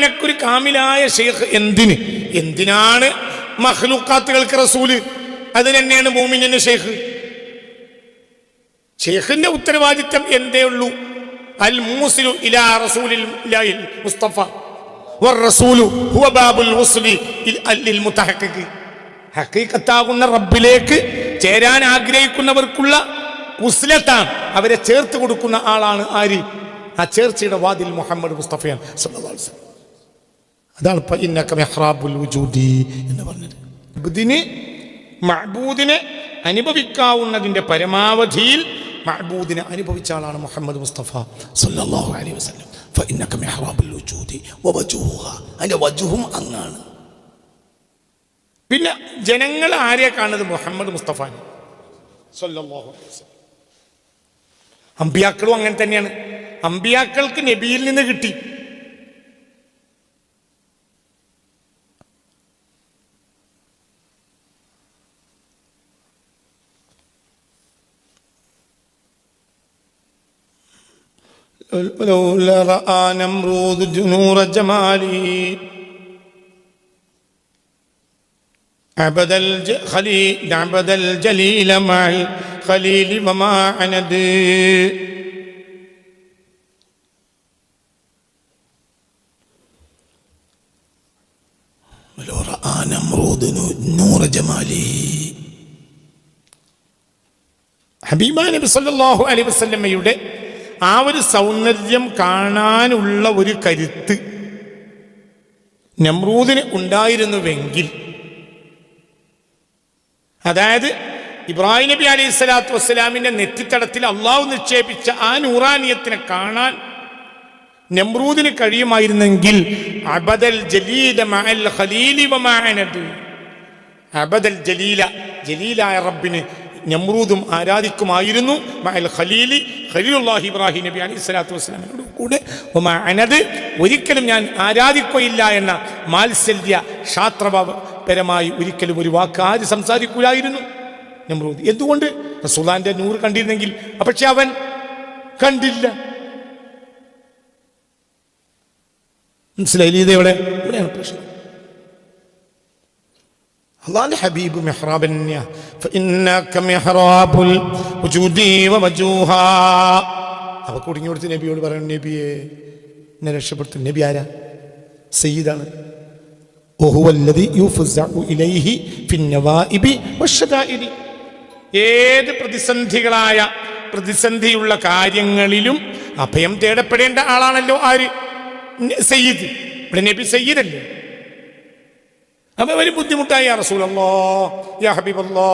നിനക്കൊരു കാമിലായ ഷെയ്ഖ് എന്തിന്? എന്തിനാണ് മഹ്ലൂക്കാത്തുകൾക്ക് റസൂൽ? അത് തന്നെയാണ് മൂമിനിന് ഷെയ്ഖ് ഷെയ്ഖിന്റെ ഉത്തരവാദിത്തം എന്തേ ഉള്ളൂ? അൽ മൂസിലു ഇലാ റസൂലിൽ മുസ്തഫ. ബാബുൽ വസ്ലി ഇൽ- ലിൽ മുതഹഖിഖ്. ഹഖീഖത്താകുന്ന റബ്ബിലേക്ക് ചേരാൻ ആഗ്രഹിക്കുന്നവർക്കുള്ള ഉസ്ലത്താണ്. അവരെ ചേർത്ത് കൊടുക്കുന്ന ആളാണ് ആര്? ആ ചേർച്ചയുടെ വാതിൽ മുഹമ്മദ് മുസ്തഫയാണ്. സല്ലല്ലാഹു അലൈഹി വസല്ലം. അതാണ് മെഹ്റാബുൽ വുജൂദി എന്ന് പറഞ്ഞത്. ഇതിന് മഹബൂദിനെ അനുഭവിക്കാവുന്നതിന്റെ പരമാവധിയിൽ മഹബൂദിനെ അനുഭവിച്ച ആളാണ് മുഹമ്മദ് മുസ്തഫ സല്ലല്ലാഹു അലൈഹി വസല്ലം. ഫഇന്നക മെഹ്റാബുൽ വുജൂദി വവജൂഹ അതിന്റെ വജുഹും അങ്ങാണ്. പിന്നെ ജനങ്ങൾ ആരെയാ കാണുന്നത്? മുഹമ്മദ് മുസ്തഫ സല്ലല്ലാഹു അലൈഹി വസല്ലം. അമ്പിയാക്കളും അങ്ങനെ തന്നെയാണ്. അമ്പിയാക്കൾക്ക് നബിയിൽ നിന്ന് കിട്ടി. لولا رأى نمرود جنور جمالي عبد الخليل عبد الجليل مع الخليل وما عند ولو رأى نمرود نور جمالي ഹബീബ നബി സല്ലല്ലാഹു അലൈഹി വസല്ലമയുടെ ആ ഒരു സൗന്ദര്യം കാണാനുള്ള ഒരു കരുത്ത് നമ്രൂദിന് ഉണ്ടായിരുന്നുവെങ്കിൽ. അതായത് ഇബ്രാഹിം നബി അലൈഹി സ്വലാത്തു വസ്സലാമിന്റെ നെറ്റിത്തടത്തിൽ അള്ളാഹു നിക്ഷേപിച്ച ആ നൂറാനിയത്തിനെ കാണാൻ നമ്രൂദിന് കഴിയുമായിരുന്നെങ്കിൽ അബദൽ ജലീല ഖലീലി അബദൽ ജലീല ജലീലായ റബ്ബിന് നമ്രൂദും ആരാധിക്കുമായിരുന്നു. ഖലീലി ഖലീലുല്ലാഹി ഇബ്രാഹിം നബി അലൈഹി സ്വലാത്തു വസ്സലാമിനോട് കൂടെ അനത് ഒരിക്കലും ഞാൻ ആരാധിക്കുകയില്ല എന്ന മാത്സല്യ ശാസ്ത്രപരമായി ഒരിക്കലും ഒരു വാക്ക് ആര് സംസാരിക്കൂലായിരുന്നു. നമ്രൂദ് എന്തുകൊണ്ട്? റസൂലാന്റെ നൂറ് കണ്ടിരുന്നെങ്കിൽ പക്ഷെ അവൻ കണ്ടില്ല. മനസ്സിലായില്ലേ ഇത് അള്ളാന്റെ ഹബീബ് മെഹ്റാബ് അവ നബിയോട് പറയണം നബിയെ എന്നെ രക്ഷപ്പെടുത്തും നബി ആരാ? സയ്യിദാണ്. ഏത് പ്രതിസന്ധികളായ പ്രതിസന്ധിയുള്ള കാര്യങ്ങളിലും അഭയം തേടപ്പെടേണ്ട ആളാണല്ലോ ആര്? സയ്യിദ്. ഇവിടെ നബി സയ്യിദല്ലേ? അപ്പൊ ഒരു ബുദ്ധിമുട്ടായി യാ റസൂലല്ലാ യാ ഹബീബല്ലാ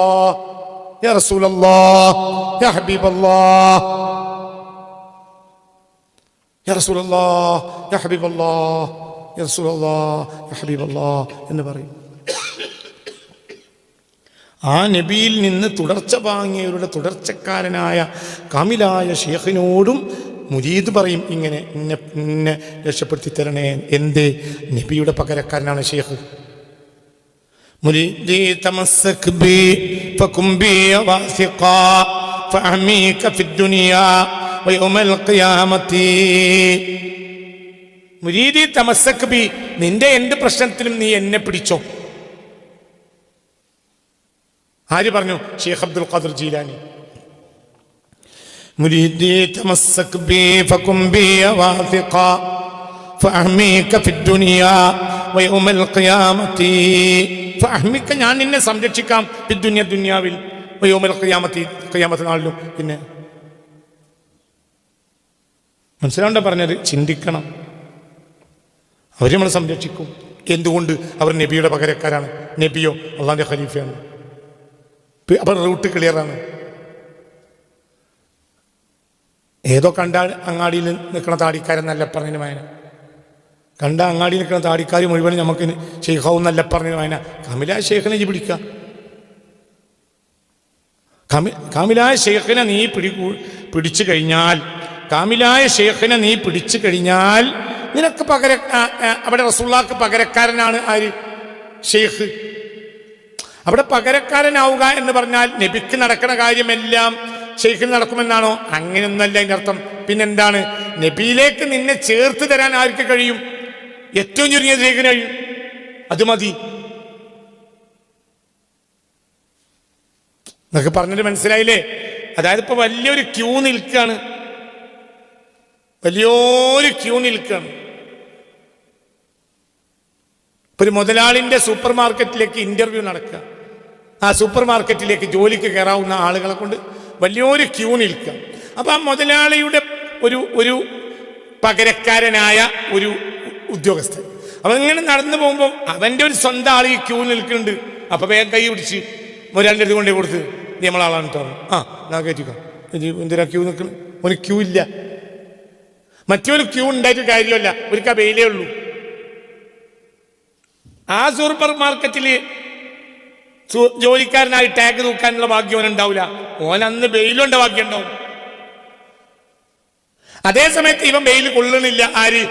യാ റസൂലല്ലാ യാ ഹബീബല്ലാ യാ റസൂലല്ലാ യാ ഹബീബല്ലാ എന്ന് പറയും. ആ നബിയിൽ നിന്ന് തുടർച്ച വാങ്ങിയവരുടെ തുടർച്ചക്കാരനായ കാമിലായ ഷേഖിനോടും മുജീദ് പറയും ഇങ്ങനെ എന്നെ രക്ഷപ്പെടുത്തി തരണേ എന്തേ? നബിയുടെ പകരക്കാരനാണ് ഷേഖ് مريدي تمسك بي فكن بي واثقا فأحميك في الدنيا ويوم القيامة മുരീദി തമസ്സക്ക് ബി നിന്റെ എന്ത് പ്രശ്നത്തിലും നീ എന്നെ പിടിച്ചോ ആര് പറഞ്ഞു ഷെയ്ഖ് അബ്ദുൽ ഖാദർ ജീലാനി മുരീദി തമസ്സക്ക് ബി ഫകും ബി വാസിഖാ فأحميك في ഞാൻ നിന്നെ സംരക്ഷിക്കാം. ദുന്യ ദുന്യാവിൽ. ഖിയാമത്തി ഖിയാമത്ത് നാളിലും പിന്നെ മനസ്സിലാവണ്ട പറഞ്ഞത്? ചിന്തിക്കണം. അവർ നമ്മളെ സംരക്ഷിക്കും. എന്തുകൊണ്ട്? അവർ നബിയുടെ പകരക്കാരാണ്. നബിയോ അള്ളാന്റെ ഖലീഫയാണ്. അവർ റൂട്ട് ക്ലിയറാണ്. ഏതോ കണ്ട അങ്ങാടിയിൽ നിൽക്കുന്ന നല്ല പറഞ്ഞതിന് മായനം കണ്ട അങ്ങാടി നിൽക്കുന്ന താടിക്കാർ മുഴുവൻ നമുക്ക് ഷെയ്ഖാവും നല്ല വായന കമില ഷെയ്ഖിനെ ജി പിടിക്കുക കമി കാമിലായ ഷെയ്ഖിനെ നീ പിടി പിടിച്ചു കഴിഞ്ഞാൽ കാമിലായ ഷെയ്ഖിനെ നീ പിടിച്ചു കഴിഞ്ഞാൽ നിനക്ക് പകര അവിടെ റസൂള്ളാക്ക് പകരക്കാരനാണ് ആര്? ഷെയ്ഖ് അവിടെ പകരക്കാരനാവുക എന്ന് പറഞ്ഞാൽ നബിക്ക് നടക്കുന്ന കാര്യമെല്ലാം ഷെയ്ഖിന് നടക്കുമെന്നാണോ? അങ്ങനെയൊന്നല്ല അതിന്റെ അർത്ഥം. പിന്നെന്താണ്? നബിയിലേക്ക് നിന്നെ ചേർത്ത് തരാൻ ആർക്ക് കഴിയും? ഏറ്റവും ചുരുങ്ങിയത് ഷെയ്ഖിന് കഴിയും അത് മതി. എന്നൊക്കെ പറഞ്ഞിട്ട് മനസ്സിലായില്ലേ? അതായത് ഇപ്പൊ വലിയൊരു ക്യൂ നിൽക്കുകയാണ് വലിയൊരു ക്യൂ നിൽക്കുകയാണ് ഇപ്പൊ ഒരു മുതലാളിന്റെ സൂപ്പർ മാർക്കറ്റിലേക്ക് ഇന്റർവ്യൂ നടക്കുക. ആ സൂപ്പർ മാർക്കറ്റിലേക്ക് ജോലിക്ക് കയറാവുന്ന ആളുകളെ കൊണ്ട് വലിയൊരു ക്യൂ നിൽക്കുക. അപ്പൊ ആ മുതലാളിയുടെ ഒരു ഒരു പകരക്കാരനായ ഒരു ഉദ്യോഗസ്ഥൻ. അപ്പൊ ഇങ്ങനെ നടന്നു പോകുമ്പോൾ അവന്റെ ഒരു സ്വന്തം ആൾ ഈ ക്യൂ നിൽക്കുന്നുണ്ട്. അപ്പൊ വേഗം കൈ പിടിച്ച് ഒരാളുടെ കൊണ്ടേ കൊടുത്ത് "നീ നമ്മളാളാണ് കേട്ടോ ആ ഞാൻ കയറ്റിക്കോ എന്തിനാ ക്യൂ നിൽക്കണം? ഒരു ക്യൂ ഇല്ല. മറ്റൊരു ക്യൂ ഉണ്ടായിട്ട് കാര്യമല്ല. ഒരു കബയിലേ ഉള്ളൂ. ആ സൂപ്പർ മാർക്കറ്റിൽ ജോലിക്കാരനായി ടാഗ് തൂക്കാനുള്ള ഭാഗ്യം ഉണ്ടാവില്ല ഓൻ അന്ന് ബെയിലുണ്ട ഭാഗ്യം ഉണ്ടാവും. അതേ സമയത്ത് ഇവൻ ബെയിൽ കൊള്ളണില്ല. ആര്?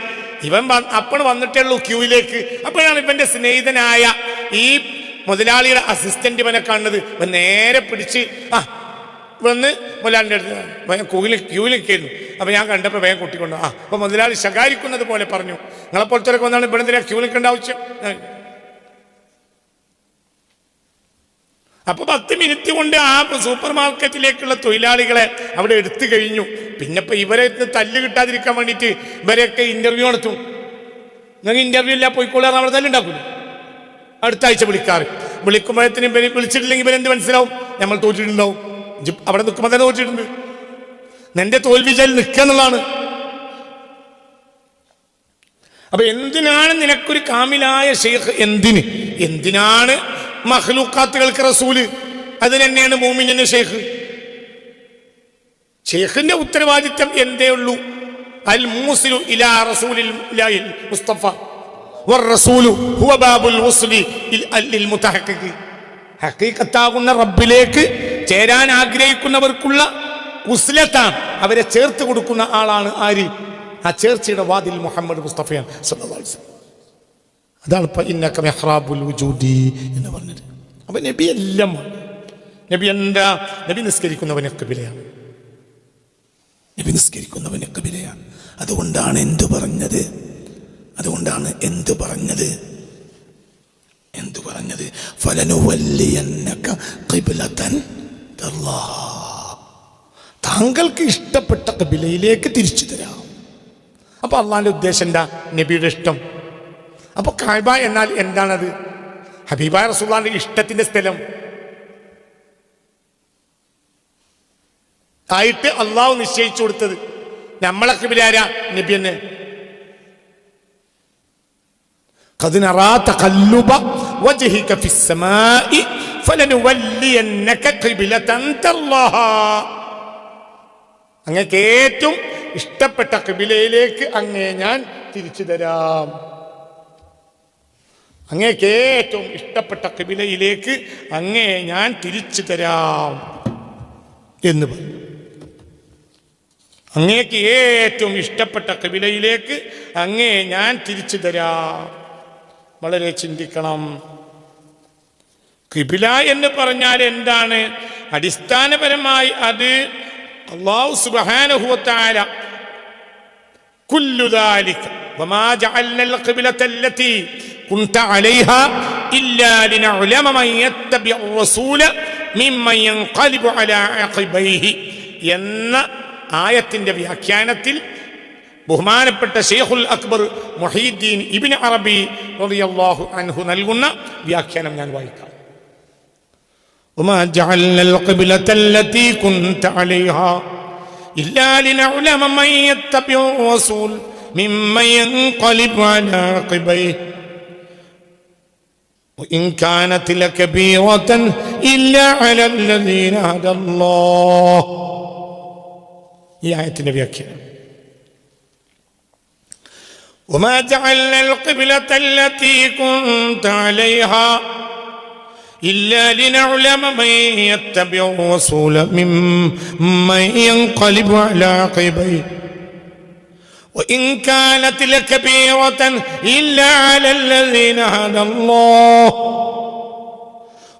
ഇവൻ അപ്പോൾ വന്നിട്ടേ ഉള്ളൂ ക്യൂവിലേക്ക്. അപ്പോഴാണ് ഇവന്റെ സ്നേഹിതനായ ഈ മുതലാളിയുടെ അസിസ്റ്റന്റ് ഇവനെ കാണുന്നത്. ഇവൻ നേരെ പിടിച്ച് ആ വന്ന് മുതലാളിന്റെ അടുത്ത് വേഗം ക്യൂവിൽ നിൽക്കുന്നു. നിൽക്കായിരുന്നു അപ്പൊ ഞാൻ കണ്ടപ്പോൾ വേഗം കൂട്ടിക്കൊണ്ടു ആ അപ്പൊ മുതലാളി ശകാരിക്കുന്നത് പോലെ പറഞ്ഞു. നിങ്ങളെപ്പോലത്തെ വന്നാണ് ഇവിടെ എന്തിനാ ക്യൂ നിൽക്കേണ്ട ആവശ്യം അപ്പൊ പത്ത് മിനിറ്റ് കൊണ്ട് ആ സൂപ്പർ മാർക്കറ്റിലേക്കുള്ള തൊഴിലാളികളെ അവിടെ എടുത്തു കഴിഞ്ഞു. പിന്നെ ഇപ്പൊ ഇവരെ തല്ല് കിട്ടാതിരിക്കാൻ വേണ്ടിയിട്ട് ഇവരെയൊക്കെ ഇന്റർവ്യൂ നടത്തും. നിങ്ങൾ ഇന്റർവ്യൂ ഇല്ല പോയിക്കോളാൻ അവിടെ തല്ലുണ്ടാക്കും അടുത്ത ആഴ്ച വിളിക്കാറ്. വിളിക്കുമ്പോഴത്തേനും ഇവർ വിളിച്ചിട്ടില്ലെങ്കിൽ ഇവരെന്ത് മനസ്സിലാവും? നമ്മൾ തോറ്റിട്ടുണ്ടാവും. അവിടെ നിൽക്കുമ്പോൾ തന്നെ തോറ്റിട്ടുണ്ട്. നിന്റെ തോൽവിച്ചാൽ നിൽക്കുക എന്നുള്ളതാണ്. അപ്പൊ എന്തിനാണ് നിനക്കൊരു കാമിലായ ഷെയ്ഖ്? എന്തിന്? എന്തിനാണ് മഹ്ലൂക്കാത്തുകൾക്ക് റസൂല് അത് തന്നെയാണ് മോമിനിന്റെ ഷെയ്ഖ് ഷെയ്ഖിന്റെ ഉത്തരവാദിത്തം എന്തേ ഉള്ളൂ അൽ മൂസിലു ഇലാ റസൂലിൽ ഇലാഹിൽ മുസ്തഫ والرسول هو باب الوصل للمتحقق ഹക്കീക്കത്താകുന്ന റബ്ബിലേക്ക് ചേരാൻ ആഗ്രഹിക്കുന്നവർക്കുള്ള ഉസ്ലത്താണ് അവരെ ചേർത്ത് കൊടുക്കുന്ന ആളാണ് ആര് ആ ചേർച്ചയുടെ വാതിൽ മുഹമ്മദ് മുസ്തഫയാണ് സല്ലല്ലാഹു അലൈഹി വസല്ലം. അതാണ് ഇപ്പം ഇന്നക മെഹ്റാബുൽ വുജൂദി എന്ന് പറഞ്ഞത്. അപ്പൊ നബി എല്ലാം നബി എന്താ? നബി നിസ്കരിക്കുന്നവനൊക്കെ വിലയാണ്. നബി നിസ്കരിക്കുന്നവനൊക്കെ വിലയാണ്. അതുകൊണ്ടാണ് എന്തു പറഞ്ഞത്? അതുകൊണ്ടാണ് എന്തു പറഞ്ഞത്? എന്തു പറഞ്ഞത്. താങ്കൾക്ക് ഇഷ്ടപ്പെട്ട കബിലയിലേക്ക് തിരിച്ചു തരാം. അപ്പൊ അള്ളാന്റെ ഉദ്ദേശം എന്താ? നബിയുടെ ഇഷ്ടം അപ്പോൾ കാഴ്ബ എന്നാൽ എന്താണത്? ഹബീബ റസൂള്ളാന്റെ ഇഷ്ടത്തിന്റെ സ്ഥലം. ആയിട്ട് അള്ളാഹു നിശ്ചയിച്ചു കൊടുത്തത്. നമ്മളൊക്കെ കിബിലാര നബിയന്നെ അങ്ങക്ക് ഇഷ്ടപ്പെട്ട കിബിലയിലേക്ക് അങ്ങേ ഞാൻ തിരിച്ചു തരാം. അങ്ങേക്ക് ഏറ്റവും ഇഷ്ടപ്പെട്ട കബിലയിലേക്ക് അങ്ങേ ഞാൻ തിരിച്ചു തരാം എന്ന് പറഞ്ഞു. അങ്ങേക്ക് ഏറ്റവും ഇഷ്ടപ്പെട്ട കബിലയിലേക്ക് അങ്ങേ ഞാൻ തിരിച്ചു തരാം. വളരെ ചിന്തിക്കണം. കിബില എന്ന് പറഞ്ഞാൽ എന്താണ്? അടിസ്ഥാനപരമായി അത് അള്ളാഹു സുബാനുഹുവത്താല ذلك وما جعلنا القبلة التي كنت عليها إلا لنعلم من يتبع الرسول ممن ينقلب على عقبيه എന്ന ആയത്തിന്റെ വ്യാഖ്യാനത്തിൽ ബഹുമാനപ്പെട്ട ഷെയ്ഖുൽ അക്ബർ മൊഹീദ്ദീൻ ഇബിൻ അറബി റളിയല്ലാഹു അൻഹു നൽകുന്ന വ്യാഖ്യാനം ഞാൻ വായിക്കാം وما جعلنا القبلة التي كنت عليها إلا لنعلم من يتبع الرسول ممن ينقلب على عقبيه وإن كانت لكبيرة إلا على الذين هدى الله. هي آية النبي أكيد وما جعلنا القبلة التي كنت عليها إلا لنعلم من يتبع الرسول ممن ينقلب على عقبيه وإن كانت لكبيرة إلا على الذين هدى الله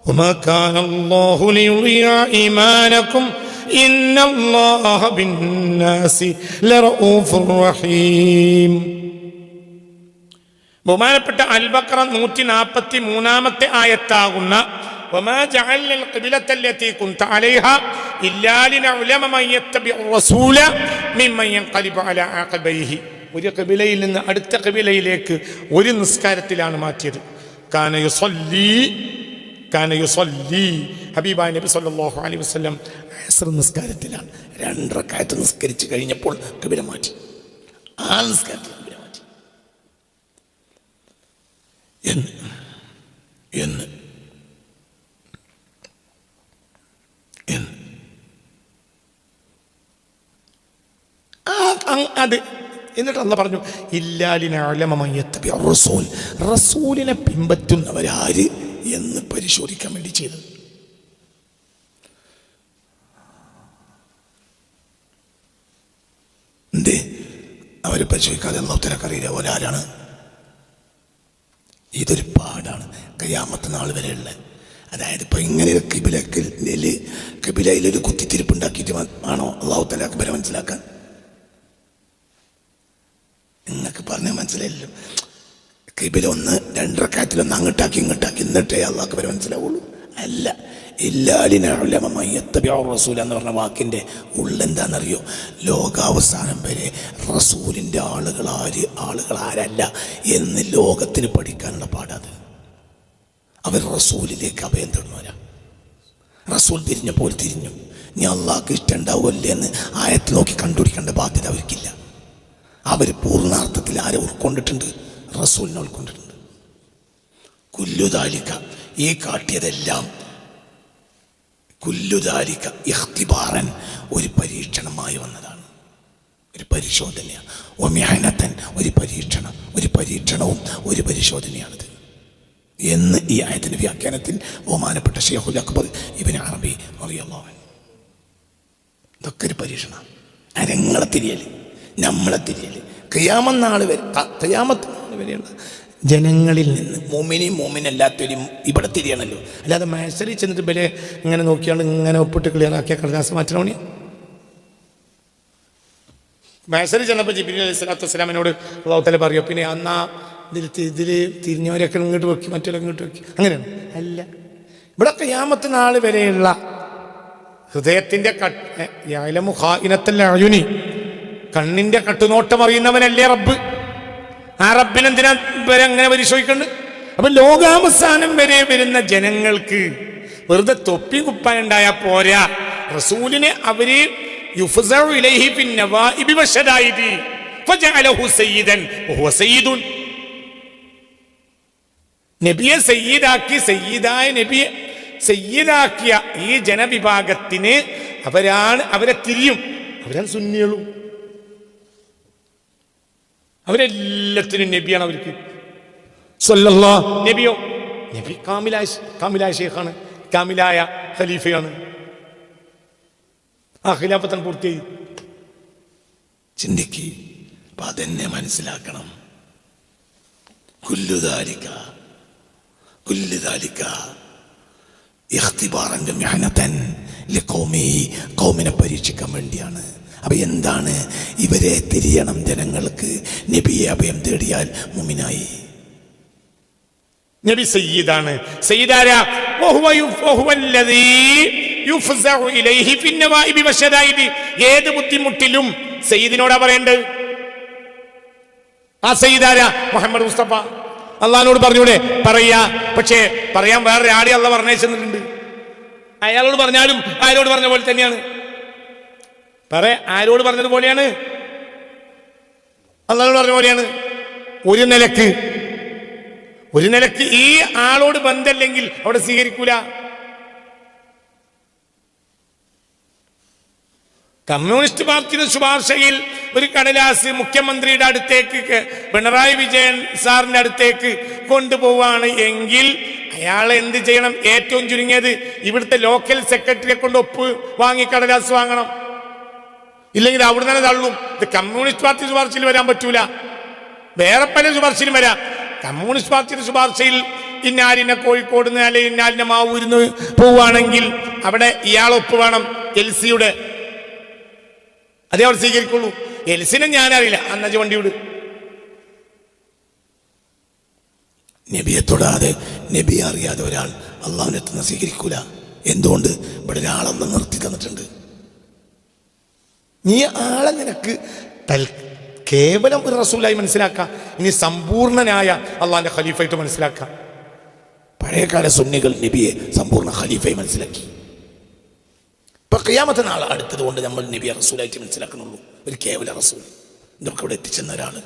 وما كان الله ليضيع إيمانكم إن الله بالناس لرؤوف رحيم ബഹുമാനപ്പെട്ട അൽബക്ര നൂറ്റി നാൽപ്പത്തി മൂന്നാമത്തെ ആയത്താകുന്ന وما جعلنا القبلة التي كنت عليها إلا لنعلم من يتبع الرسول ممن ينقلب على عقبيه ഒരു കബിലയിൽ നിന്ന് അടുത്ത കബിലയിലേക്ക് ഒരു നിസ്കാരത്തിലാണ് മാറ്റിയത് കാന യുസല്ലി കാന യുസല്ലി ഹബീബായ നബി സല്ലല്ലാഹു അലൈഹി വസല്ലം അസ്ർ നിസ്കാരത്തിലാണ് രണ്ടരക്കായത്ത് നിസ്കരിച്ച് കഴിഞ്ഞപ്പോൾ കബില മാറ്റി ആ നിസ്കാരത്തിൽ കബില മാറ്റി എന്ന് എന്ന് എന്ന് അത് എന്നിട്ട് അന്ന് പറഞ്ഞു ഇല്ലാലിനലമയത്തബി റസൂൽ. റസൂലിനെ പിൻപറ്റുന്നവരാര് എന്ന് പരിശോധിക്കാൻ വേണ്ടി ചെയ്തത്. എന്തേ? അവരെ പരിശോധിക്കാതെ അള്ളാഹുത്തലക്കറിയില്ല ഒരാരാണ്? ഇതൊരു പാടാണ്. കയ്യാമത്തെ നാൾ വരെയുള്ള. അതായത് ഇപ്പൊ ഇങ്ങനെ കിബിലയിൽ ഒരു കുത്തിത്തിരിപ്പ് ഉണ്ടാക്കിയിട്ട് ആണോ? അള്ളാഹു തല അക്ബരെ മനസ്സിലാക്കാൻ. നിങ്ങൾക്ക് പറഞ്ഞാൽ മനസ്സിലായില്ലോ. കൈബിൽ ഒന്ന് രണ്ടരക്കായത്തിലൊന്ന് അങ്ങോട്ടാക്കി ഇങ്ങോട്ടാക്കി. എന്നിട്ടേ അള്ളാഹ് വരെ മനസ്സിലാവുള്ളൂ. അല്ല റസൂൽ എന്ന് പറഞ്ഞ വാക്കിന്റെ ഉള്ളെന്താണെന്നറിയോ ലോകാവസാനം വരെ റസൂലിന്റെ ആളുകൾ ആര്? ആളുകൾ ആരല്ല എന്ന് ലോകത്തിന് പഠിക്കാനുള്ള പാടാത്. അവർ റസൂലിലേക്ക് അഭയം തേടുന്നവരാ. റസൂൽ തിരിഞ്ഞപ്പോൾ തിരിഞ്ഞു. നീ അള്ളാഹ്ക്ക് ഇഷ്ടം ഉണ്ടാവുമല്ലേ എന്ന് ആയത്ത് നോക്കി കണ്ടുപിടിക്കേണ്ട ബാധ്യത അവർക്കില്ല. അവർ പൂർണാർത്ഥത്തിൽ ആരെ ഉൾക്കൊണ്ടിട്ടുണ്ട്? റസൂലിനെ ഉൾക്കൊണ്ടിട്ടുണ്ട്. കുല്ലുതാലിക്ക ഈ കാട്ടിയതെല്ലാം കുല്ലുതാലിക്ക ഇഖ്തിബാറൻ ഒരു പരീക്ഷണമായി വന്നതാണ്. ഒരു പരിശോധനയാണ് ഒമ്യാനത്തൻ ഒരു പരീക്ഷണം ഒരു പരീക്ഷണവും ഒരു പരിശോധനയാണിത്. എന്ന് ഈ ആയത്തിന്റെ വ്യാഖ്യാനത്തിൽ ബഹുമാനപ്പെട്ട ഷെയ്ഖുൽ അക്ബർ ഇവന് അറബി അറിയാമോ ഇതൊക്കെ ഒരു പരീക്ഷണം. അരങ്ങളെ തിരിയൽ. നമ്മളെ തിരിയൽ. നാൾ വരെ ക്രിയാമത്ത് വരെയുള്ള ജനങ്ങളിൽ നിന്ന് മോമിനി മോമിനല്ലാത്തവരും ഇവിടെ തിരിയണല്ലോ. അല്ലാതെ മേശറി ചെന്നിട്ട് ഇവരെ ഇങ്ങനെ നോക്കിയാണ് ഇങ്ങനെ ഒപ്പിട്ട് ക്ലിയർ കടലാസം മാറ്റണോണിയാ മേശറി ചെന്നപ്പോൾ ജിബിൻ അലൈഹി സ്വലാത്തു വസ്സലാമിനോട് അള്ളാഹുത്തല പറയോ പിന്നെ അന്നാ ഇതിൽ ഇതിൽ തിരിഞ്ഞവരൊക്കെ ഇങ്ങോട്ട് വെക്കി മറ്റൊരു ഇങ്ങോട്ട് വെക്കി. അങ്ങനെയാണ്. അല്ല. ഇവിടെ കയ്യാമത്ത് നാൾ വരെയുള്ള ഹൃദയത്തിന്റെ കട്ട് ഇനത്തല്ല യാലമുഖായിനത്തല്ല കണ്ണിന്റെ കട്ടുനോട്ടം അറിയുന്നവനല്ലേ റബ്ബ്? ആ റബ്ബിനെന്തിനാ വരെ അങ്ങനെ പരിശോധിക്കുന്നുണ്ട് അപ്പൊ ലോകാവസാനം വരെ വരുന്ന ജനങ്ങൾക്ക് വെറുതെ തൊപ്പി കുപ്പാനുണ്ടായ പോരാ. റസൂലിനെ അവർ നബിയെ സയ്യിദാക്കി സയ്യിദായ നബിയെ സയ്യിദാക്കിയ ഈ ജനവിഭാഗത്തിന് അവരാണ് അവരെ തിരിയും. അവരാണ് സുന്നികളും. അവരെല്ലാത്തിനും നബിയാണ് അവർക്ക്. സല്ലല്ലാ നബിയോ? നബി കാമിലായ കാമിലായ ഷെയ്ഖാണ് കാമിലായ ഖലീഫയാണ്. ആ ഖിലാഫത്തൻ പൂർത്തിയായി. ചിന്തിക്ക്. അപ്പൊ അതെന്നെ മനസ്സിലാക്കണം. കുല്ലുദാലിക്ക കുല്ലുദാലിക്ക ഇഖ്തിബാറൻ മെഹനത്തൻ കൗമിനെ പരീക്ഷിക്കാൻ വേണ്ടിയാണ്. അപ്പൊ എന്താണ്? ഇവരെ തിരിയണം ജനങ്ങൾക്ക്. നബിയെ അഭയം തേടിയാൽ മുമിനായി. നബി സയ്യിദാണ്. സയ്യിദാര. ഏത് ബുദ്ധിമുട്ടിലും സയ്യിദിനോടാ പറയേണ്ടത്? ആ സയ്യിദാര മുഹമ്മദ് മുസ്തഫ. അള്ളഹാനോട് പറഞ്ഞൂടെ? പറയാ. പക്ഷേ പറയാൻ വേറെ ആടെ അള്ള പറഞ്ഞിട്ടുണ്ട് അയാളോട് പറഞ്ഞാലും അയാളോട് പറഞ്ഞ പോലെ തന്നെയാണ്. പറ ആരോട് പറഞ്ഞതുപോലെയാണ് അള്ളാഹോട് പറഞ്ഞ പോലെയാണ്. ഒരു നിലയ്ക്ക്. ഒരു നിലയ്ക്ക് ഈ ആളോട് ബന്ധല്ലെങ്കിൽ അവിടെ സ്വീകരിക്കൂല. കമ്മ്യൂണിസ്റ്റ് പാർട്ടിയുടെ ശുപാർശയിൽ ഒരു കടലാസ് മുഖ്യമന്ത്രിയുടെ അടുത്തേക്ക് പിണറായി വിജയൻ സാറിന്റെ അടുത്തേക്ക് കൊണ്ടുപോവാണ് എങ്കിൽ അയാൾ എന്ത് ചെയ്യണം? ഏറ്റവും ചുരുങ്ങിയത് ഇവിടുത്തെ ലോക്കൽ സെക്രട്ടറിയെ കൊണ്ട് ഒപ്പ് വാങ്ങി കടലാസ് വാങ്ങണം. ഇല്ലെങ്കിൽ അവിടെ തന്നെ തള്ളും. ഇത് കമ്മ്യൂണിസ്റ്റ് പാർട്ടി ശുപാർശയിൽ വരാൻ പറ്റൂല. വേറെ പല ശുപാർശയിലും വരാം. കമ്മ്യൂണിസ്റ്റ് പാർട്ടിയുടെ ശുപാർശയിൽ ഇന്നാലിനെ കോഴിക്കോട് നിന്ന് അല്ലെങ്കിൽ ഇന്നാലിനെ മാവൂരിന്ന് പോവുകയാണെങ്കിൽ അവിടെ ഇയാളൊപ്പ് വേണം എൽ സിയുടെ അതേ അവിടെ സ്വീകരിക്കുള്ളൂ. എൽ സിനെ ഞാനറിയില്ല. അന്നജ വണ്ടി വിട് നബിയെ തൊടാതെ നബിയെ അറിയാതെ ഒരാൾ അള്ളാഹുവിനെ എത്തുന്ന സ്വീകരിക്കൂല. എന്തുകൊണ്ട്? ഇവിടെ ഒരാളെന്ന് നിർത്തി തന്നിട്ടുണ്ട്. നീ ആളെ നിനക്ക് തൽ കേവലം ഒരു റസൂലായി മനസ്സിലാക്കാം. ഇനി സമ്പൂർണനായ അള്ളാന്റെ ഖലീഫായിട്ട് മനസ്സിലാക്കാം. പഴയകാല സുന്നികൾ നബിയെ സമ്പൂർണ ഖലീഫായി മനസ്സിലാക്കി. ഇപ്പൊ കയ്യാമത്തെ നാൾ അടുത്തത് കൊണ്ട് നമ്മൾ നബിയെ റസൂലായിട്ട് മനസ്സിലാക്കണുള്ളൂ. ഒരു കേവല റസൂൽ. ഇതൊക്കെ ഇവിടെ എത്തിച്ചെന്ന ഒരാൾ.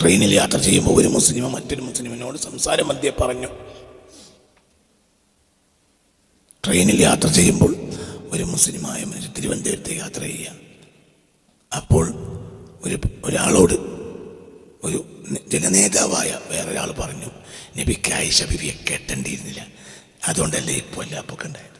ട്രെയിനിൽ യാത്ര ചെയ്യുമ്പോൾ ഒരു മുസ്ലിം മറ്റൊരു മുസ്ലിമിനോട് സംസാരം മധ്യേ പറഞ്ഞു. ട്രെയിനിൽ യാത്ര ചെയ്യുമ്പോൾ ഒരു മുസ്ലിമായ മനുഷ്യൻ തിരുവനന്തപുരത്ത് യാത്ര ചെയ്യുക. അപ്പോൾ ഒരു ഒരാളോട് ഒരു ജനനേതാവായ വേറൊരാൾ പറഞ്ഞു നബിക്കായി ശബിവിയെ കെട്ടേണ്ടിയിരുന്നില്ല. അതുകൊണ്ടല്ലേ ഇപ്പോൾ എല്ലാ പൊക്കെ ഉണ്ടായത്?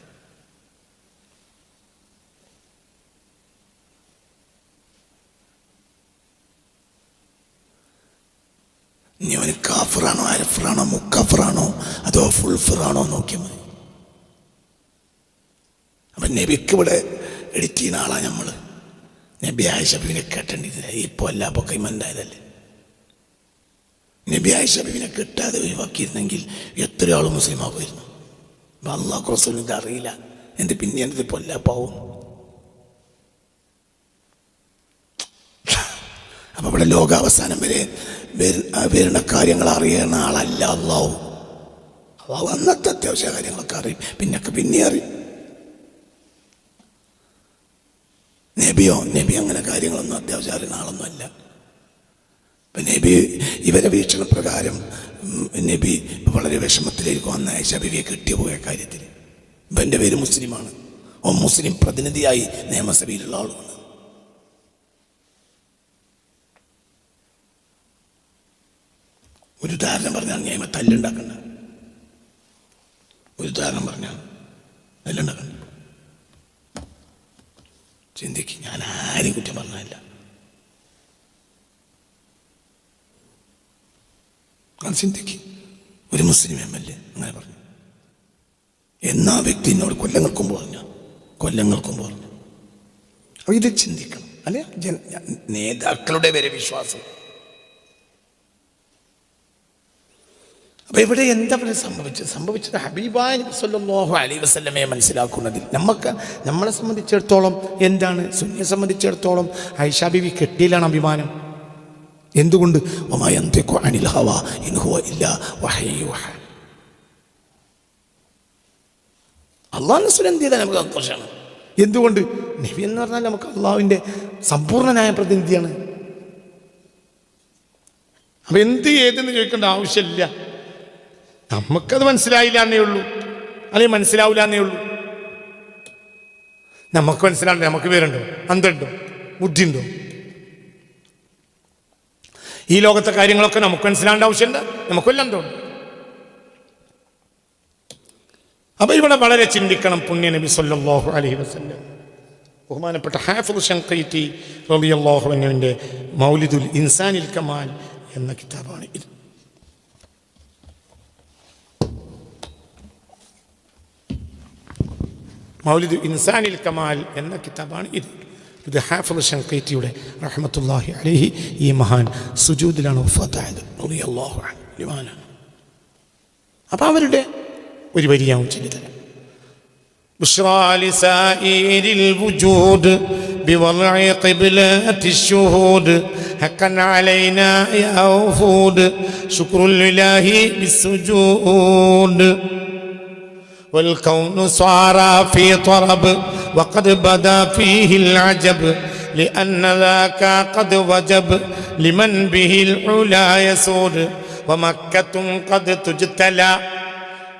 ഇനി അവന് കാഫറാണോ അരഫറാണോ മുക്കഫറാണോ അതോ ഫുൾഫറാണോ നോക്കിയാൽ മതി. അപ്പം നബിക്ക് ഇവിടെ എഡിറ്റ് ചെയ്യുന്ന ആളാണ് നമ്മൾ നബി ആയിഷബിനെ ബിബിനെ കേട്ടേണ്ടിയിരുന്നില്ല ഇപ്പോൾ എല്ലാ അപ്പൊ കൈമന്തായതല്ലേ നബി ആയിഷബിനെ കിട്ടാതെ ഒഴിവാക്കിയിരുന്നെങ്കിൽ എത്ര ആൾ മുസ്ലിം ആകുമായിരുന്നു അപ്പം അള്ളാഹ് റസൂലിന് ഇത് അറിയില്ല. എന്ത് പിന്നെ എന്ത് പാവും. അപ്പൊ ഇവിടെ ലോകാവസാനം വരെ വരുന്ന കാര്യങ്ങൾ അറിയുന്ന ആളല്ല അള്ളാഹു അള്ളാഹു അന്നത്തെ അത്യാവശ്യ കാര്യങ്ങളൊക്കെ അറിയും. പിന്നൊക്കെ പിന്നെ അറിയും. നബിയോ? നബി അങ്ങനെ കാര്യങ്ങളൊന്നും അത്യാവശ്യം ആളൊന്നും അല്ല ഇപ്പം നബി ഇവരെ വീക്ഷണ പ്രകാരം നബി വളരെ വിഷമത്തിലേക്ക് വന്ന ആയിഷബിയെ കിട്ടിയ പോയ കാര്യത്തിൽ. ഇപ്പം എന്റെ പേര് മുസ്ലിമാണ്. ഓ മുസ്ലിം പ്രതിനിധിയായി നിയമസഭയിലുള്ള ആളുമാണ്. ഒരു ഉദാഹരണം പറഞ്ഞാൽ നിയമ തല്ലുണ്ടാക്കണ്ട. ഒരു ഉദാഹരണം പറഞ്ഞാൽ തല്ലുണ്ടാക്കണ്ട. ചിന്തിക്ക്. ഞാൻ ആരും കുറ്റം പറഞ്ഞല്ല. ചിന്തിക്ക്. ഒരു മുസ്ലിം എം എൽ എ അങ്ങനെ പറഞ്ഞു. എന്നാ വ്യക്തി എന്നോട് കൊല്ലങ്ങൾക്കും പറഞ്ഞു കൊല്ലങ്ങൾക്കും പറഞ്ഞു അപ്പൊ ഇത് ചിന്തിക്കണം. അല്ലെ? നേതാക്കളുടെ വരെ വിശ്വാസം. അപ്പൊ ഇവിടെ എന്താ പറയുക സംഭവിച്ചത്? സംഭവിച്ചത് ഹബീബായ സല്ലാഹു അലൈ വസ്ലമയെ മനസ്സിലാക്കുന്നതിൽ. നമുക്ക് നമ്മളെ സംബന്ധിച്ചിടത്തോളം എന്താണ്? സുനിയെ സംബന്ധിച്ചിടത്തോളം ഐഷാ ബിബി കെട്ടിയിലാണ് അഭിമാനം. എന്തുകൊണ്ട്? അള്ളാഹു നമുക്ക് എന്തുകൊണ്ട്? നബി എന്ന് പറഞ്ഞാൽ നമുക്ക് അള്ളാഹുവിന്റെ സമ്പൂർണനായ പ്രതിനിധിയാണ്. അപ്പൊ എന്ത് ഏതെന്ന് കേൾക്കേണ്ട ആവശ്യമില്ല. നമുക്കത് മനസ്സിലായില്ല എന്നേ ഉള്ളൂ. അല്ലെങ്കിൽ മനസ്സിലാവില്ല എന്നേ ഉള്ളൂ. നമുക്ക് മനസ്സിലാവില്ല നമുക്ക് പേരുണ്ടോ? അന്തണ്ടോ ബുദ്ധിയുണ്ടോ? ഈ ലോകത്തെ കാര്യങ്ങളൊക്കെ നമുക്ക് മനസ്സിലാവേണ്ട ആവശ്യമുണ്ട് നമുക്കെല്ലാം എന്തോ അപ്പൊ ഇവിടെ വളരെ ചിന്തിക്കണം പുണ്യ നബി സല്ലാഹു അലഹി വസല്ലം. ബഹുമാനപ്പെട്ട ഹാഫിദ് ഷങ്കൈറ്റി റളിയല്ലാഹു അൻഹുവിന്റെ മൗലിദുൽ ഇൻസാനിൽ കമാൽ എന്ന കിതാബാണ് ഇത്. മൗലിദ് ഇൻസാനിൽ കമാൽ എന്ന കിതാബാണ് ഇത് ഇത് ഹാഫിദ് ഷങ്കൈറ്റിയുടെ റഹ്മത്തുല്ലാഹി അലൈഹി ഈ മഹാൻ സുജൂദിലാണ് വഫാത്തായത് റളിയല്ലാഹു അൻഹു ലിമാനാണ് അപ്പം അവരുടെ ഒരു വരിയാവും ചൊല്ലിത്തരാം بشرى لسائر الوجود بوضع قبلة الشهود حقا علينا يا وفود شكر لله بالسجود والكون صار في طرب وقد بدا فيه العجب لأن ذاك قد وجب لمن به العلا يسود. ومكة قد تجتلى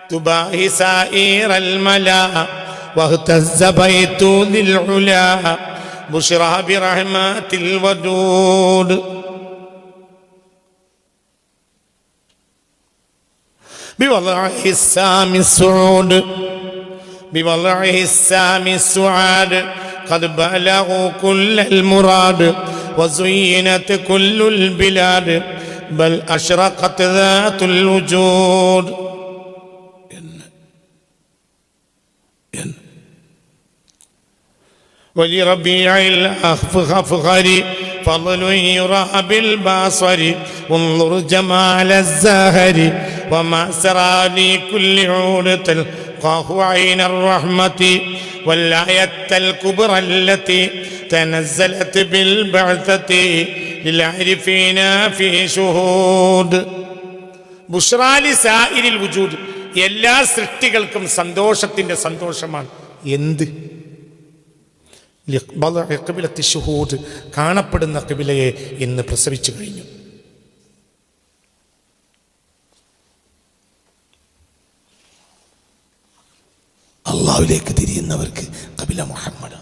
تباهي سائر الملا واهتز بيت ذي العلا بشرى برحمات الودود. بوضعه السامي السعود بوضعه السامي السعاد. قد بلغوا كل المراد وزينت كل البلاد بل أشرقت ذات الوجود. ولربيع الأخفخفخر فضل يرى بالبصر انظر جمال الزهر وما سرى لكل عود تلقاه عين الرحمة والآية الكبرى التي تنزلت بالبعثة للعارفين في شهود ബുഷ്റാലി സായിരിൽ വുജൂദ് എല്ലാ സൃഷ്ടികൾക്കും സന്തോഷത്തിന്റെ സന്തോഷമാണ് എന്ത് ലിഖ്ബല ഷുഹൂദ് കാണപ്പെടുന്ന കിബിലയെ ഇന്ന് പ്രസവിച്ചു കഴിഞ്ഞു. അള്ളാഹുലേക്ക് തിരിയുന്നവർക്ക് കപില മുഹമ്മദ്.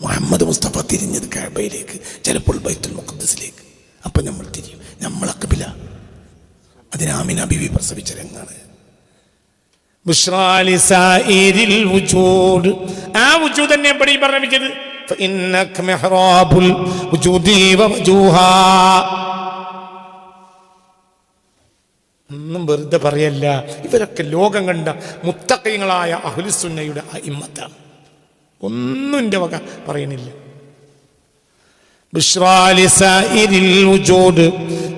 മുഹമ്മദ് മുസ്തഫ തിരിഞ്ഞത് കഴബയിലേക്ക് ചിലപ്പോൾ ബൈത്തുൽ മുഖദ്സിലേക്ക് അപ്പൊ നമ്മൾ തിരിയും. നമ്മളെ കപില അതിന് ആമിന ബിവി പ്രസവിച്ച രംഗാണ്. ഒന്നും വെറുതെ പറയല്ല. ഇവരൊക്കെ ലോകം കണ്ട മുത്തക്കയങ്ങളായ അഹുലിസുന്നയുടെ ഇമ്മത്താണ് ഒന്നും എന്റെ വക പറയണില്ല. بشرى لسائر الوجود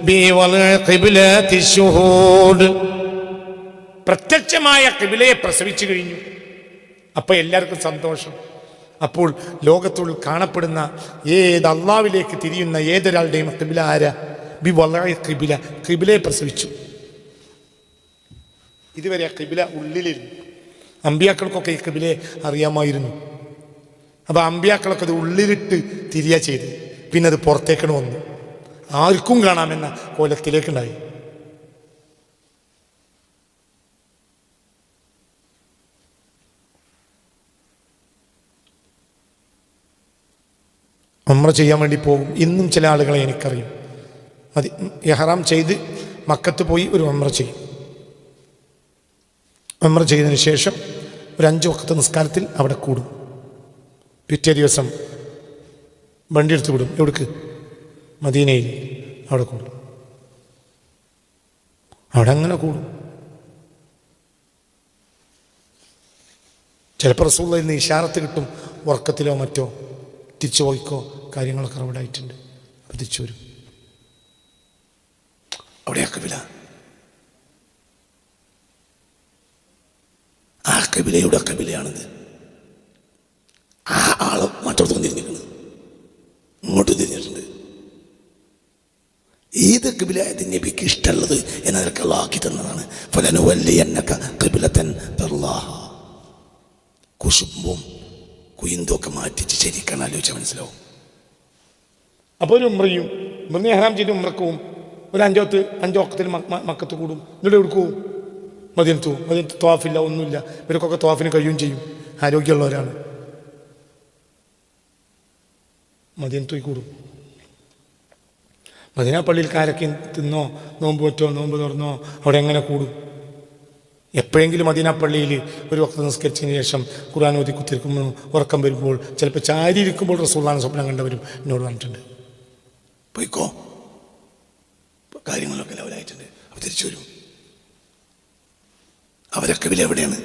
بوضع قبلة الشهود പ്രത്യക്ഷമായ കിബിലയെ പ്രസവിച്ചു കഴിഞ്ഞു അപ്പൊ എല്ലാവർക്കും സന്തോഷം അപ്പോൾ ലോകത്തുള്ളിൽ കാണപ്പെടുന്ന ഏത് അള്ളാവിലേക്ക് തിരിയുന്ന ഏതൊരാളുടെയും കിബില ആരാ ബി വളരെ കിബില കിബിലയെ പ്രസവിച്ചു ഇതുവരെ ആ കിബില ഉള്ളിലിരുന്നു അമ്പിയാക്കൾക്കൊക്കെ ഈ കിബിലയെ അറിയാമായിരുന്നു അപ്പൊ അമ്പിയാക്കളൊക്കെ അത് ഉള്ളിലിട്ട് തിരിയ ചെയ്ത് പിന്നെ അത് പുറത്തേക്കണ് വന്നു ആർക്കും കാണാമെന്ന കോലത്തിലേക്കുണ്ടായി. നമ്മൾ ചെയ്യാൻ വേണ്ടി പോകും. ഇന്നും ചില ആളുകളെ എനിക്കറിയും. മതി എഹറാം ചെയ്ത് മക്കത്ത് പോയി ഒരു ഉമ്ര ചെയ്യും. ഉമ്ര ചെയ്തതിന് ശേഷം ഒരു അഞ്ച് വക്കത്തെ നിസ്കാരത്തിൽ അവിടെ കൂടും. പിറ്റേ ദിവസം വണ്ടി എടുത്ത് വിടും എവിടേക്ക്? മദീനയിൽ. അവിടെ കൂടും. അവിടെ അങ്ങനെ കൂടും. ചിലപ്പോൾ റസൂള്ള ഇന്ന് ഇഷാറത്ത് കിട്ടും ഉറക്കത്തിലോ മറ്റോ തിരിച്ചു പോയിക്കോ കാര്യങ്ങളൊക്കെ അവിടെ ആയിട്ടുണ്ട് അപ്പോൾ തിരിച്ചു വരും. അവിടെ വില. ആ കബിലയുടെ കബിലയാണിത് ആ ആൾ മറ്റൊരു തിരിഞ്ഞിരിക്കുന്നത് ഇങ്ങോട്ട് തിരിഞ്ഞിട്ടുണ്ട് ഏത് കബിലായത് നബിക്ക് ഇഷ്ടമുള്ളത് എന്നതൊക്കെ ആക്കി തന്നതാണ്. ഫലനുവല്ലി എന്നക്ക കബിലത്തൻ കുശുമ്പും കുയിന്തും ഒക്കെ മാറ്റിച്ച് ആലോചിച്ച മനസ്സിലാവും. അപ്പോൾ ഒരു ഉമ്രയും ഉമ്രനെ ഹറാം ചെയ്ത് ഉമ്രക്കവും ഒരു അഞ്ചോത്ത് അഞ്ചോക്കത്തിൽ മക്കത്ത് കൂടും. എന്നിട്ട് എടുക്കും പോവും. മദിനത്ത് തോഫില്ല ഒന്നുമില്ല. ഇവർക്കൊക്കെ തോഫിന് കഴിയും ചെയ്യും. ആരോഗ്യമുള്ളവരാണ്. മദിനത്ത് കൂടും. മദിന പള്ളിയിൽ കാരൊക്കെ തിന്നോ നോമ്പ് പറ്റോ നോമ്പ് തുറന്നോ അവിടെ എങ്ങനെ കൂടും? എപ്പോഴെങ്കിലും പള്ളിയിൽ ഒരു വക്ത നിസ്കരിച്ചതിന് ശേഷം ഖുർആൻ ഓതി കുത്തിരിക്കുമ്പോൾ ഉറക്കം വരുമ്പോൾ ചിലപ്പോൾ ചാരി ഇരിക്കുമ്പോൾ റസൂള്ളാണ് സ്വപ്നം കണ്ടവരും എന്നോട് പറഞ്ഞിട്ടുണ്ട്. പോയിക്കോ. കാര്യങ്ങളൊക്കെ ലെവലായിട്ടുണ്ട്. അവർ തിരിച്ചു വരും. അവരൊക്കെ വില എവിടെയാണ്?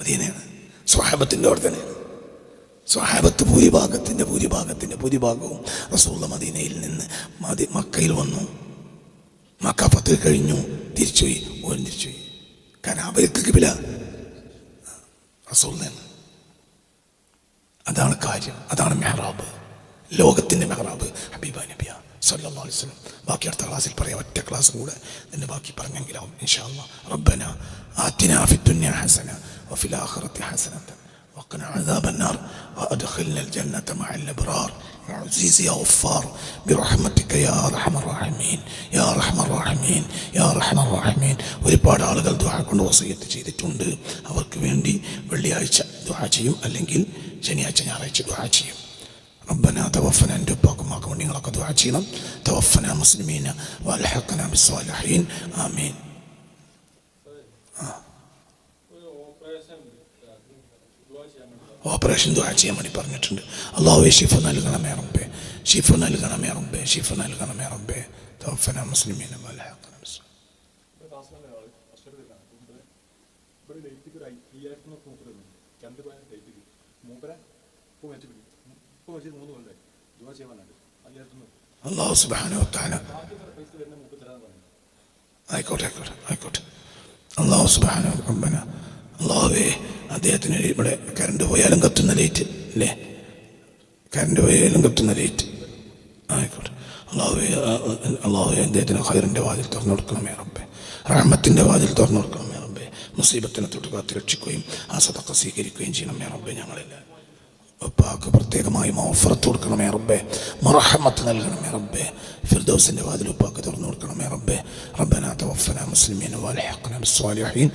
മദീനയാണ്. സ്വഹാബത്തിന്റെ അവിടെ തന്നെയാണ്. സ്വഹാബത്ത് ഭൂരിഭാഗത്തിന്റെ ഭൂരിഭാഗത്തിന്റെ ഭൂരിഭാഗവും റസൂള്ള മദീനയിൽ നിന്ന് മദി മക്കയിൽ വന്നു. മക്ക പത്തിൽ കഴിഞ്ഞു. തിരിച്ചുപോയി ഓൻ തിരിച്ചുപോയി. കാരണം അവർക്ക് കിബില. റസൂള്ളാണ് അതാണ് കാര്യം. അതാണ് മെഹ്റാബ്. ലോകത്തിന്റെ മെഹ്റാബ്. ഹബീബ നബിയ സല്ലാ വസ്ലം ബാക്കി അടുത്ത ക്ലാസ്സിൽ പറയാം. ഒറ്റ ക്ലാസ് കൂടെ നിന്നെ ബാക്കി പറഞ്ഞെങ്കിലാവും. ഇൻഷാ അള്ളാഹ് റബ്ബന ആത്തിന ഫിദ്ദുന്യ ഹസന വഫിൽ ആഖിറത്തി وقنا عذاب النار وأدخلنا الجنة مع الأبرار يا عزيز يا غفار برحمتك يا أرحم الراحمين يا أرحم الراحمين يا أرحم الراحمين ഒരുപാട് ആളുകൾ ദുആ കൊണ്ട് വസീയത്ത് ചെയ്തിട്ടുണ്ട് അവർക്ക് വേണ്ടി വെള്ളിയാഴ്ച ദുആ ചെയ്യും അല്ലെങ്കിൽ ശനിയാഴ്ച ഞായറാഴ്ച ദുആ ചെയ്യും ربنا توفنا എൻ്റെ ഉപ്പാക്കും മാക്കും വേണ്ടി നിങ്ങളൊക്കെ ദുആ ചെയ്യണം توفنا مسلمين والحقنا بالصالحين آمين ഓപ്പറേഷൻ ദുആ ചെയ്യാൻ വേണ്ടി പറഞ്ഞിട്ടുണ്ട് അള്ളാഹുവെ ഷിഫ നൽകണമേ റബ്ബേ ഷിഫ നൽകണമേ റബ്ബേ ഷിഫ നൽകണമേ റബ്ബേ توفنا مسلمين والحقنا بالصالحين മൂപ്പര് ലൈറ്റിക്ക് ഒരു അയ്യായിരത്തി നോക്ക് മൂപ്പര് തന്നു രണ്ട് പതിനായിരം ലൈറ്റിക്ക് മൂപ്പരെ ഇപ്പോൾ വെച്ച് പിടി ഇപ്പോൾ വെച്ച് മൂന്ന് കൊല്ലായി ദുവാ ചെയ്യാൻ പറഞ്ഞിട്ട് അയ്യായിരത്തി നോക്ക് അള്ളാഹു സുബാനു താല ബാക്കി പൈസ വരുന്ന മൂപ്പ് തരാന്ന് പറഞ്ഞു ആയിക്കോട്ടെ ആയിക്കോട്ടെ ആയിക്കോട്ടെ അള്ളാഹു സുബാന റബ്ബന അള്ളാഹുവേ അദ്ദേഹത്തിന് ഇവിടെ കറണ്ട് പോയാലും കത്തുന്ന ലൈറ്റ് അല്ലേ? കറണ്ട് പോയാലും കത്തുന്ന ലൈറ്റ് ആയിക്കോട്ടെ. അള്ളാഹു അള്ളാഹു അദ്ദേഹത്തിന് ഹൈറിന്റെ വാതിൽ തുറന്നു കൊടുക്കണമേ റബ്ബേ. റഹ്മത്തിന്റെ വാതിൽ തുറന്നു റബ്ബേ. മുസീബത്തിനെ തൊട്ട് കാത്ത് രക്ഷിക്കുകയും ആ സതക്ക സ്വീകരിക്കുകയും ചെയ്യണമേ റബ്ബേ ഞങ്ങളില്ല ഉപ്പാക്ക് പ്രത്യേകമായി മൗഫറത്ത് കൊടുക്കണമേ റബ്ബേ. മറഹമത്ത് നൽകണമേ റബ്ബേ. ഫിർദോസിന്റെ വാതിൽ ഉപ്പാക്ക് തുറന്നു കൊടുക്കണമേ റബ്ബേ. റബ്ബനാ തവഫന മുസ്ലിമീൻ വലഹഖന ബിസ്സാലിഹീൻ.